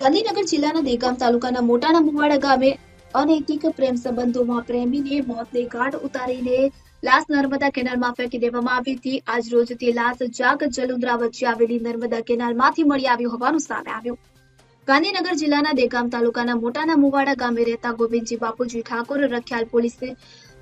ગાંધીનગર જિલ્લાના દેગામ તાલુકાના મોટાના મુવાડા ગામે અનૈતિક પ્રેમ સંબંધોમાં પ્રેમીને મોતને ઘાટ ઉતારીને લાશ નર્મદા કેનાલમાં ફેંકી દેવામાં આવી હતી. આજ રોજ તે લાશ જાગ જલુંદ્રા વચ્ચે આવેલી નર્મદા કેનાલમાંથી મળી આવ્યું હોવાનું સામે આવ્યું. ગાંધીનગર જિલ્લાના દેગામ તાલુકાના મોટાના મુવાડા ગામે રહેતા ગોવિંદજી બાપુજી ઠાકોર રખિયાલ પોલીસે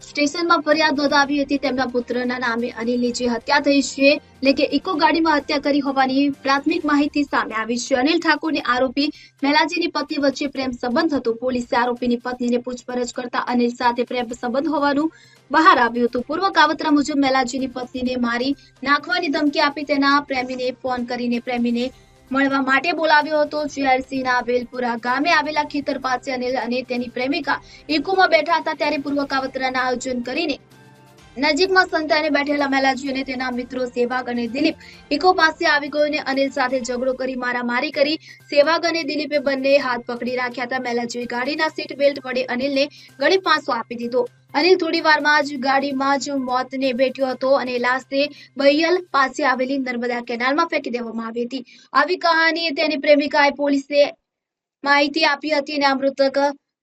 સ્ટેશનમાં ફરિયાદ નોંધાવી હતી. તેમના પુત્રના નામે અનિલની હત્યા થઈ છે, એટલે કે ઇકો ગાડીમાં હત્યા કરી હોવાની પ્રાથમિક માહિતી સામે આવી છે. અનિલ ઠાકોરને આરોપી મેલાજીની પત્ની વચ્ચે પ્રેમ સંબંધ હતો. પોલીસે આરોપીની પત્નીને પૂછપરછ કરતા અનિલ સાથે પ્રેમ સંબંધ હોવાનું બહાર આવ્યું હતું. પૂર્વ કાવતરા મુજબ મેલાજીની પત્નીને મારી નાખવાની ધમકી આપી તેના પ્રેમીને ફોન કરીને પ્રેમીને મળવા માટે બોલાવ્યો હતો. જીઆરસીના વેલપુરા ગામે આવેલા ખેતર પાસે અનિલ અને તેની પ્રેમિકા ઇકોમાં બેઠા હતા ત્યારે પૂર્વ કાવતરાના આયોજન કરીને નજીકમાં સંતાને બેઠેલા મેલાજી અને તેના મિત્રો સેવાગ અને દિલીપ ઇકો પાસે આવી ગયો અને અનિલ સાથે ઝઘડો કરી મારામારી કરી. સેવાગ અને દિલીપે બંને હાથ પકડી રાખ્યા હતા. મેલાજીએ ગાડીના સીટ બેલ્ટ વડે અનિલને ગળી પાંસો આપી દીધો. અનિલ થોડી વારમાં જ ગાડીમાં જ મોતને ભેટ્યો હતો અને લાશને બૈયલ પાસે આવેલી નર્મદા કેનાલમાં ફેંકી દેવામાં આવી હતી. આવી કહાની તેની પ્રેમિકાએ પોલીસે માહિતી આપી હતી અને આ મૃતક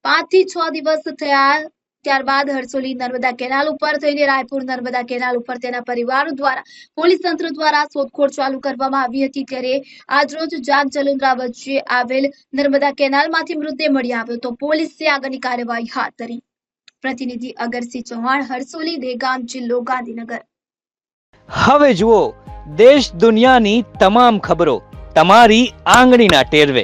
પાંચથી છ દિવસ થયા ત્યારબાદ હરસોલી નર્મદા કેનાલ ઉપર થઈને રાયપુર નર્મદા કેનાલ ઉપર તેના પરિવાર દ્વારા પોલીસ તંત્ર દ્વારા શોધખોળ ચાલુ કરવામાં આવી હતી. ત્યારે આજરોજ જાગ જલુંદ્રા વચ્ચે આવેલ નર્મદા કેનાલમાંથી મૃતદેહ મળી આવ્યો તો પોલીસે આગળની કાર્યવાહી હાથ ધરી. પ્રતિનિધિ અગરસિંહ ચૌહાણ, હરસોલી, દેગામ જિલ્લો, ગાંધીનગર. હવે જુઓ, દેશ દુનિયાની તમામ ખબરો તમારી આંગળીના ટેરવે.